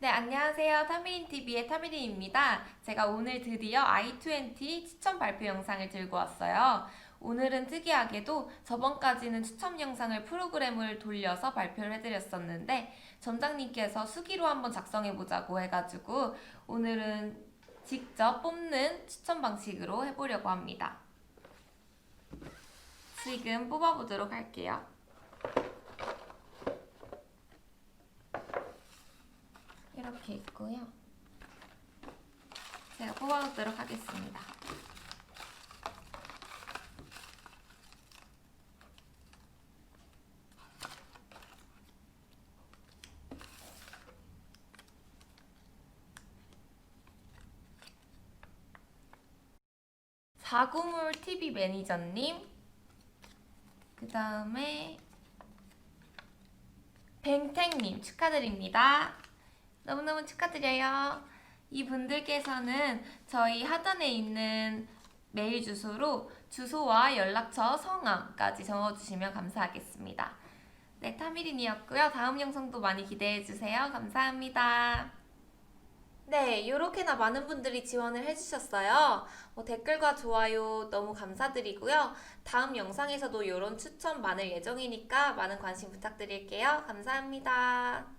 네, 안녕하세요. 타미린TV의 타미린입니다. 제가 오늘 드디어 i20 추천 발표 영상을 들고 왔어요. 오늘은 특이하게도 저번까지는 추첨 영상을 프로그램을 돌려서 발표를 해드렸었는데 점장님께서 수기로 한번 작성해보자고 해가지고 오늘은 직접 뽑는 추천 방식으로 해보려고 합니다. 지금 뽑아보도록 할게요. 이렇게 있고요. 제가 뽑아보도록 하겠습니다. 자구물 TV 매니저님, 그 다음에 뱅탱님 축하드립니다. 너무너무 축하드려요. 이분들께서는 저희 하단에 있는 메일 주소로 주소와 연락처, 성함까지 적어주시면 감사하겠습니다. 네, 타미린이었고요. 다음 영상도 많이 기대해주세요. 감사합니다. 네, 이렇게나 많은 분들이 지원을 해주셨어요. 뭐 댓글과 좋아요 너무 감사드리고요. 다음 영상에서도 이런 추천 많을 예정이니까 많은 관심 부탁드릴게요. 감사합니다.